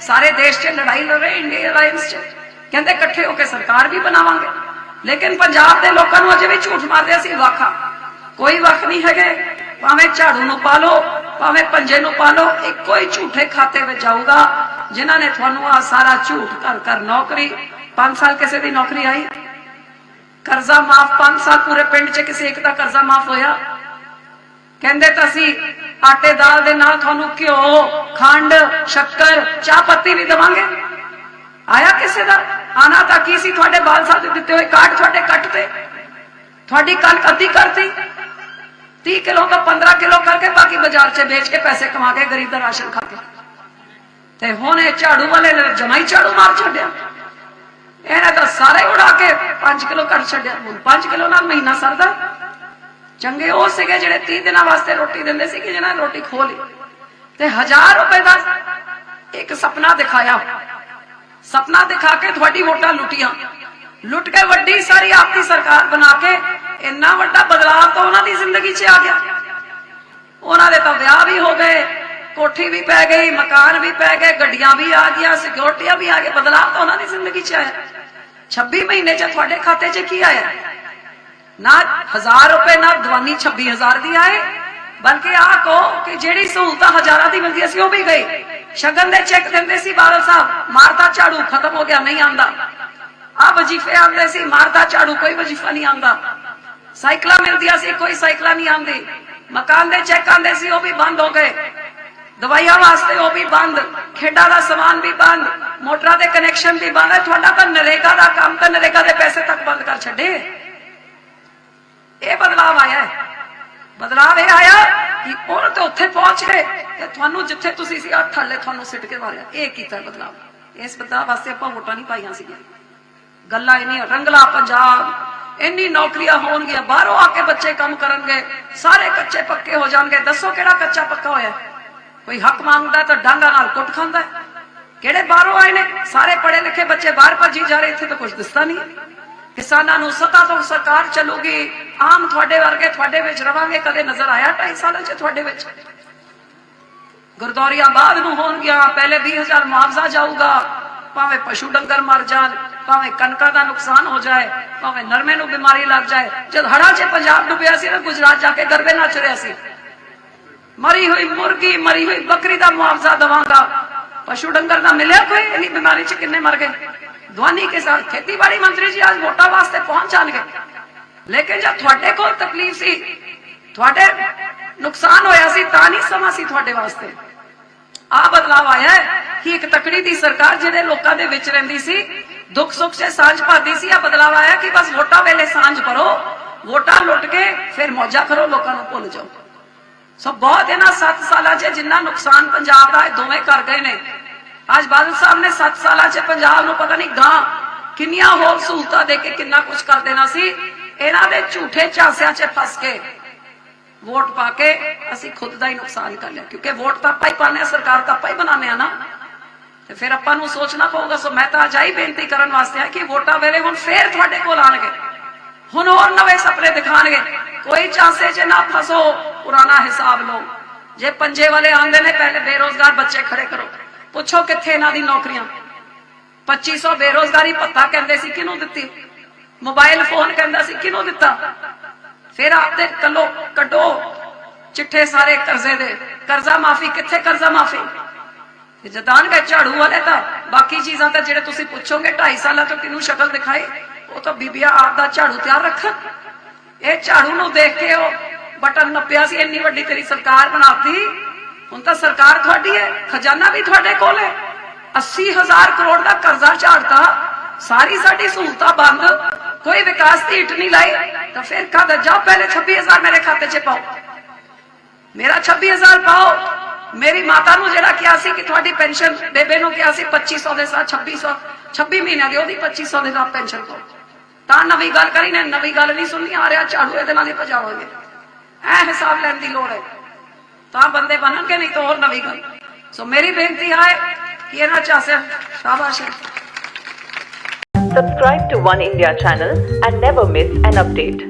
ਸਾਰੇ ਦੇਸ਼ 'ਚ ਲੜਾਈ ਲੜ ਰਹੇ ਇੰਡੀਆ ਅਲਾਈਅੰਸ 'ਚ। ਕਹਿੰਦੇ ਇਕੱਠੇ ਹੋ ਕੇ ਸਰਕਾਰ ਵੀ ਬਣਾਵਾਂਗੇ। ਲੇਕਿਨ ਪੰਜਾਬ ਦੇ ਲੋਕਾਂ ਨੂੰ ਅਜੇ ਵੀ ਝੂਠ ਮਾਰਦੇ ਅਸੀਂ ਵਾਖਾ। ਕੋਈ ਵਕ ਨਹੀਂ ਹੈਗੇ। ਭਾਵੇਂ ਝਾੜੂ ਨੂੰ ਪਾ ਲਓ, ਭਾਵੇਂ ਪੰਜੇ ਨੂੰ ਪਾ ਲਓ, ਇੱਕੋ ਹੀ ਝੂਠੇ ਖਾਤੇ ਵਿੱਚ ਜਾਊਗਾ, ਜਿਨ੍ਹਾਂ ਨੇ ਤੁਹਾਨੂੰ ਆ ਸਾਰਾ ਝੂਠ ਕਰ ਕਰ ਨੌਕਰੀ 5 ਸਾਲ ਕਿਸੇ ਦੀ ਨੌਕਰੀ ਆਈ। ਕਰਜ਼ਾ ਮਾਫ 5 ਸਾਲ ਪੂਰੇ ਪਿੰਡ 'ਚ ਕਿਸੇ ਇੱਕ ਦਾ ਕਰਜ਼ਾ ਮਾਫ ਹੋਇਆ। ਕਹਿੰਦੇ ਤਾਂ ਅਸੀਂ ਆਟੇ ਦਾਲ ਦੇ ਨਾਲ ਤੁਹਾਨੂੰ ਘਿਓ, ਖੰਡ, ਸ਼ੱਕਰ, ਚਾਹ ਪੱਤੀ ਵੀ ਦਵਾਂਗੇ। ਆਇਆ ਕਿਸੇ ਦਾ? ਆਣਾ ਤਾਂ ਕੀ ਸੀ ਤੁਹਾਡੇ ਬਾਲ ਸਾਹਿਬ ਦੇ ਦਿੱਤੇ ਹੋਏ ਕਾਰਡ ਤੁਹਾਡੇ ਕੱਟ ਤੇ? ਤੁਹਾਡੀ ਕਣਕ ਅੱਧੀ ਕਰਤੀ। 30 ਕਿਲੋ ਦਾ 15 ਕਿਲੋ ਕਰਕੇ ਬਾਕੀ ਬਾਜ਼ਾਰ 'ਚ ਵੇਚ ਕੇ ਪੈਸੇ ਕਮਾ ਕੇ ਗਰੀਬ ਦਾ ਰਾਸ਼ਨ ਖਾ ਕੇ। ਤੇ ਹੁਣ ਇਹ ਝਾੜੂ ਵਾਲੇ ਨੇ ਜਮਾ ਹੀ ਝਾੜੂ ਮਾਰ ਛੱਡਿਆ। ਇਹਨੇ ਤਾਂ ਸਾਰੇ ਉਡਾ ਕੇ 5 ਕਿਲੋ ਕਰ ਛੱਡਿਆ। ਹੁਣ 5 ਕਿਲੋ ਨਾਲ ਮਹੀਨਾ ਸਰਦਾ। ਚੰਗੇ ਉਹ ਸੀਗੇ ਜਿਹੜੇ 30 ਦਿਨਾਂ ਵਾਸਤੇ ਰੋਟੀ ਦਿੰਦੇ ਸੀ ਕਿ ਜਿਹਨਾਂ ਨੇ ਰੋਟੀ ਖੋ ਲਈ। ਤੇ 1000 ਰੁਪਏ ਦਾ ਇੱਕ ਸੁਪਨਾ ਦਿਖਾਇਆ। ਸੁਪਨਾ ਦਿਖਾ ਕੇ ਤੁਹਾਡੀ ਵੋਟਾਂ ਲੁੱਟੀਆਂ। ਲੁੱਟ ਕੇ ਵੱਡੀ ਸਾਰੀ ਆਪਦੀ ਸਰਕਾਰ ਬਣਾ ਕੇ ਇੰਨਾ ਵੱਡਾ ਬਦਲਾਅ ਤਾਂ ਉਹਨਾਂ ਦੀ ਜ਼ਿੰਦਗੀ 'ਚ ਆ ਗਿਆ। ਉਹਨਾਂ ਦੇ ਤਾਂ ਵਿਆਹ ਵੀ ਹੋ ਗਏ, ਕੋਠੀ ਵੀ ਪੈ ਗਈ, ਮਕਾਨ ਵੀ ਪੈ ਗਏ, ਗੱਡੀਆਂ ਵੀ ਆ ਗਈਆਂ ਸਿਕਿਉਰਟੀਆਂ ਵੀ ਆ ਗਏ ਬਦਲਾਅ ਤਾਂ ਉਹਨਾਂ ਦੀ ਜ਼ਿੰਦਗੀ 'ਚ ਆਇਆ। 26 ਮਹੀਨੇ 'ਚ ਤੁਹਾਡੇ ਖਾਤੇ 'ਚ ਕੀ ਆਇਆ? ਨਾ 1000 ਰੁਪਏ, ਨਾ ਦਵਾਨੀ 26000 ਦੀ ਆਏ। ਬਲਕਿ ਆਹ ਕਹੋ ਕਿ ਜਿਹੜੀ ਸਹੂਲਤਾਂ ਹਜ਼ਾਰਾਂ ਦੀ ਮਿਲਦੀ ਸੀ, ਉਹ ਵੀ ਗਈ ਸ਼ਗਨ ਦੇ ਚੈੱਕ ਦਿੰਦੇ ਸੀ ਬਾਦਲ ਸਾਹਿਬ, ਮਾਰਦਾ ਝਾੜੂ ਖਤਮ ਹੋ ਗਿਆ, ਨਹੀਂ ਆਂਦਾ ਆ ਵਜੀਫੇ ਆਉਂਦੇ ਸੀ, ਮਾਰਦਾ ਝਾੜੂ, ਕੋਈ ਵਜੀਫਾ ਨਹੀਂ ਆਂਦਾ ਸਾਈਕਲਾਂ ਮਿਲਦੀਆਂ ਸੀ, ਕੋਈ ਸਾਈਕਲਾਂ ਨਹੀਂ ਆਂਦੀ ਮਕਾਨ ਦੇ ਚੈੱਕ ਆਉਂਦੇ ਸੀ, ਉਹ ਵੀ ਬੰਦ ਹੋ ਗਏ। ਦਵਾਈਆਂ ਵਾਸਤੇ ਉਹ ਵੀ ਬੰਦ, ਖੇਡਾਂ ਦਾ ਸਮਾਨ ਵੀ ਬੰਦ, ਮੋਟਰਾਂ ਦੇ ਕਨੈਕਸ਼ਨ ਵੀ ਬੰਦ। ਤੁਹਾਡਾ ਤਾਂ ਨਰੇਗਾ ਦਾ ਕੰਮ ਤਾਂ ਨਰੇਗਾ ਦੇ ਪੈਸੇ ਤੱਕ ਬੰਦ ਕਰ ਛੱਡੇ। ਇਹ ਬਦਲਾਅ ਆਇਆ ਹੈ। ਬਦਲਾਅ ਇਹ ਆਇਆ ਕਿ ਉਹ ਤਾਂ ਉੱਥੇ ਪਹੁੰਚ ਗਏ ਤੇ ਤੁਹਾਨੂੰ ਜਿੱਥੇ ਤੁਸੀਂ ਸੀ ਆ ਥੱਲੇ ਤੁਹਾਨੂੰ ਸਿੱਟ ਕੇ ਮਾਰਿਆ। ਇਹ ਕੀਤਾ ਬਦਲਾਅ ਇਸ ਬਦਲਾਅ ਵਾਸਤੇ ਆਪਾਂ ਵੋਟਾਂ ਨਹੀਂ ਪਾਈਆਂ ਸੀਗੀਆਂ। ਗੱਲਾਂ ਇੰਨੀ ਰੰਗਲਾ ਪੰਜਾਬ, ਇੰਨੀ ਨੌਕਰੀਆਂ ਹੋਣਗੀਆਂ, ਬਾਹਰੋਂ ਆ ਕੇ ਬੱਚੇ ਕੰਮ ਕਰਨਗੇ, ਸਾਰੇ ਕੱਚੇ ਪੱਕੇ ਹੋ ਜਾਣਗੇ। ਦੱਸੋ ਕਿਹੜਾ ਕੱਚਾ ਪੱਕਾ ਹੋਇਆ ਕੋਈ ਹੱਕ ਮੰਗਦਾ ਤਾਂ ਡਾਂਗਾ ਨਾਲ ਕੁੱਟ ਖਾਂਦਾ ਕਿਹੜੇ ਬਾਹਰੋਂ ਆਏ ਨੇ? ਸਾਰੇ ਪੜ੍ਹੇ ਲਿਖੇ ਬੱਚੇ ਬਾਹਰ ਭੱਜੀ ਜਾ ਰਹੇ, ਇੱਥੇ ਤਾਂ ਕੁਝ ਦਿਸਦਾ ਨਹੀਂ ਕਿਸਾਨਾਂ ਨੂੰ ਸਤਾ ਤੋਂ ਸਰਕਾਰ ਚੱਲੂਗੀ, ਆਮ ਤੁਹਾਡੇ ਵਰਗੇ ਤੁਹਾਡੇ ਵਿੱਚ ਰਵਾਂਗੇ, ਕਦੇ ਨਜ਼ਰ ਆਇਆ 2.5 ਸਾਲਾਂ 'ਚ ਤੁਹਾਡੇ ਵਿੱਚ? ਗੁਰਦੌਰੀਆਂ ਬਾਅਦ ਨੂੰ ਹੋਣਗੀਆਂ, ਪਹਿਲੇ 20000 ਮੁਆਵਜ਼ਾ ਜਾਊਗਾ, ਭਾਵੇਂ ਪਸ਼ੂ ਡੰਗਰ ਮਰ ਜਾਣ, ਭਾਵੇਂ ਕਣਕਾਂ ਦਾ ਨੁਕਸਾਨ ਹੋ ਜਾਏ, ਭਾਵੇਂ ਨਰਮੇ ਨੂੰ ਬਿਮਾਰੀ ਲੱਗ ਜਾਏ, ਜਦ ਹੜਾ 'ਚ ਪੰਜਾਬ ਡੁੱਬਿਆ ਸੀ ਨਾ, ਗੁਜਰਾਤ ਜਾ ਕੇ ਗਰਬੇ ਨੱਚ ਰਿਹਾ ਸੀ। ਮਰੀ ਹੋਈ ਮੁਰਗੀ, ਮਰੀ ਹੋਈ ਬੱਕਰੀ ਦਾ ਮੁਆਵਜ਼ਾ ਦਵਾਂਗਾ। ਪਸ਼ੂ ਡੰਗਰ ਦਾ ਮਿਲਿਆ ਕੋਈ? ਇਨੀ ਬਿਮਾਰੀ 'ਚ ਕਿੰਨੇ ਮਰ ਗਏ? ਦਵਾਨੀ ਕੇ ਸਾਥ ਖੇਤੀਬਾੜੀ ਮੰਤਰੀ ਜੀ ਅੱਜ ਵੋਟਾਂ ਵਾਸਤੇ ਪਹੁੰਚ ਜਾਣਗੇ ਲੇਕਿਨ ਜਦ ਤੁਹਾਡੇ ਕੋਲ ਤਕਲੀਫ ਸੀ ਤੁਹਾਡੇ ਨੁਕਸਾਨ ਹੋਇਆ ਸੀ ਤਾਂ ਨਹੀਂ ਸਮਾਂ ਸੀ ਤੁਹਾਡੇ ਵਾਸਤੇ ਆ ਬਦਲਾਅ ਆਇਆ ਕਿ ਇੱਕ ਤਕੜੀ ਦੀ ਸਰਕਾਰ ਜਿਹੜੇ ਲੋਕਾਂ ਦੇ ਵਿੱਚ ਰਹਿੰਦੀ ਸੀ ਦੁੱਖ ਸੁੱਖ 'ਚ ਸਾਂਝ ਪਾਦੀ ਸੀ ਆ ਬਦਲਾਅ ਆਇਆ ਕਿ ਬਸ ਵੋਟਾਂ ਵੇਲੇ ਸਾਂਝ ਭਰੋ ਵੋਟਾਂ ਲੁੱਟ ਕੇ ਫਿਰ ਮੌਜਾ ਕਰੋ ਲੋਕਾਂ ਨੂੰ ਭੁੱਲ ਜਾਓ ਸੋ ਬਹੁਤ ਇਹਨਾਂ 7 ਸਾਲਾਂ 'ਚ ਜਿੰਨਾ ਨੁਕਸਾਨ ਪੰਜਾਬ ਦਾ ਦੋਵੇਂ ਕਰ ਗਏ ਨੇ ਅੱਜ ਬਾਦਲ ਸਾਹਿਬ ਨੇ 7 ਸਾਲਾਂ 'ਚ ਪੰਜਾਬ ਨੂੰ ਪਤਾ ਨਹੀਂ ਗਾਂ ਕਿੰਨੀਆਂ ਹੋਰ ਸਹੂਲਤਾਂ ਦੇ ਕੇ ਕਿੰਨਾ ਕੁਝ ਕਰ ਦੇਣਾ ਸੀ, ਇਹਨਾਂ ਦੇ ਝੂਠੇ ਝਾਂਸਿਆਂ 'ਚ ਫਸ ਕੇ ਵੋਟ ਪਾ ਕੇ ਅਸੀਂ ਖੁਦ ਦਾ ਹੀ ਨੁਕਸਾਨ ਕਰ ਲਿਆ, ਕਿਉਂਕਿ ਵੋਟ ਤਾਂ ਆਪਾਂ ਹੀ ਪਾਉਂਦੇ ਆ ਸਰਕਾਰ ਤਾਂ ਆਪਾਂ ਹੀ ਬਣਾਉਂਦੇ ਆ ਨਾ। ਤੇ ਫਿਰ ਆਪਾਂ ਨੂੰ ਸੋਚਣਾ ਪਊਗਾ, ਸੋ ਮੈਂ ਤਾਂ ਅਜਾਈ ਬੇਨਤੀ ਕਰਨ ਵਾਸਤੇ ਆ ਕਿ ਵੋਟਾਂ ਵੇਲੇ ਹੁਣ ਫੇਰ ਤੁਹਾਡੇ ਕੋਲ ਆਣਗੇ ਹੁਣ ਹੋਰ ਨਵੇਂ ਸੁਪਨੇ ਦਿਖਾਣਗੇ ਕੋਈ ਚਾਂਸੇ 'ਚ ਨਾ ਫਸੋ, ਪੁਰਾਣਾ ਹਿਸਾਬ ਲਓ। ਜੇ ਪੰਜੇ ਵਾਲੇ ਆਉਂਦੇ ਨੇ, ਪਹਿਲੇ ਬੇਰੋਜ਼ਗਾਰ ਬੱਚੇ ਖੜੇ ਕਰੋ। ਪੁੱਛੋ ਕਿੱਥੇ ਇਹਨਾਂ ਦੀ ਨੌਕਰੀਆਂ? 2500 ਬੇਰੋਜ਼ਗਾਰੀ ਭੱਤਾ ਕਹਿੰਦੇ ਸੀ, ਕਿਹਨੂੰ ਦਿੱਤੀ? ਮੋਬਾਈਲ ਫੋਨ ਕਹਿੰਦਾ ਸੀ, ਕਿਹਨੂੰ ਦਿੱਤਾ? ਫਿਰ ਆਪਦੇ ਕੱਲੋ ਕੱਢੋ ਚਿੱਠੇ ਸਾਰੇ ਕਰਜ਼ੇ ਦੇ। ਕਰਜ਼ਾ ਮਾਫੀ, ਕਿੱਥੇ ਕਰਜ਼ਾ ਮਾਫੀ? ਤੇ ਜਦਾਨਗੇ ਝਾੜੂ ਵਾਲੇ ਤਾਂ ਬਾਕੀ ਚੀਜ਼ਾਂ ਤਾਂ ਜਿਹੜੇ ਤੁਸੀਂ ਪੁੱਛੋਗੇ 2.5 ਸਾਲਾਂ ਤੋਂ ਕਿਹਨੂੰ ਸ਼ਕਲ ਦਿਖਾਈ, ਉਹ ਤਾਂ ਬੀਬੀਆਂ ਆਪ ਦਾ ਝਾੜੂ ਤਿਆਰ ਰੱਖਣ ਇਹ ਝਾੜੂ ਨੂੰ ਦੇਖ ਕੇ ਉਹ ਬਟਨ ਨੱਪਿਆ ਸੀ, ਇੰਨੀ ਵੱਡੀ ਤੇਰੀ ਸਰਕਾਰ ਬਣਾਤੀ। ਹੁਣ ਤਾਂ ਸਰਕਾਰ ਤੁਹਾਡੀ ਹੈ, ਖਜ਼ਾਨਾ ਵੀ ਤੁਹਾਡੇ ਕੋਲ ਹੈ। 80000 ਕਰੋੜ ਦਾ ਕਰਜ਼ਾ ਝਾੜਤਾ, ਸਾਰੀ ਸਾਡੀ ਸਹੂਲਤਾਂ ਬੰਦ, ਕੋਈ ਵਿਕਾਸ ਦੀ ਇੱਟ ਨਹੀਂ ਲਾਈ, ਤਾਂ ਫਿਰ ਕਦ ਜਾ ਪਹਿਲੇ 26000 ਮੇਰੇ ਖਾਤੇ 'ਚ ਪਾਓ। ਮੇਰਾ 26000 ਪਾਓ। ਮੇਰੀ ਮਾਤਾ ਨੂੰ ਜਿਹੜਾ ਕਿਹਾ ਸੀ ਕਿ ਤੁਹਾਡੀ ਪੈਨਸ਼ਨ, ਬੇਬੇ ਨੂੰ ਕਿਹਾ ਸੀ 2500 ਦੇ ਸਾਥ 2600 26 ਮਹੀਨਿਆਂ ਦੀ ਉਹਦੀ 2500 ਦੇ ਨਾਲ ਪੈਨਸ਼ਨ ਪਾਓ। ਤਾਂ ਨਵੀਂ ਗੱਲ ਕਰੀ ਨੇ, ਨਵੀਂ ਗੱਲ ਨਹੀਂ ਸੁਣਨੀ, ਆ ਰਿਹਾ, ਝਾੜੂ ਇਹਦੇ ਨਾਲ ਹੀ ਭਜਾਵਾਂਗੇ। ਐ ਹਿਸਾਬ ਲੈਣ ਦੀ ਲੋੜ ਹੈ। ਤਾਂ ਬੰਦੇ ਬਣਨਗੇ ਨਹੀਂ ਤਾਂ ਹੋਰ ਨਵੀਂ ਗੱਲ ਸੋ ਮੇਰੀ ਬੇਨਤੀ ਹੈ ਕਿ ਇਹਨਾਂ ਚਾਸੇ ਸ਼ਾਬਾਸ਼ ਹੈ Subscribe to One India channel and never miss an update.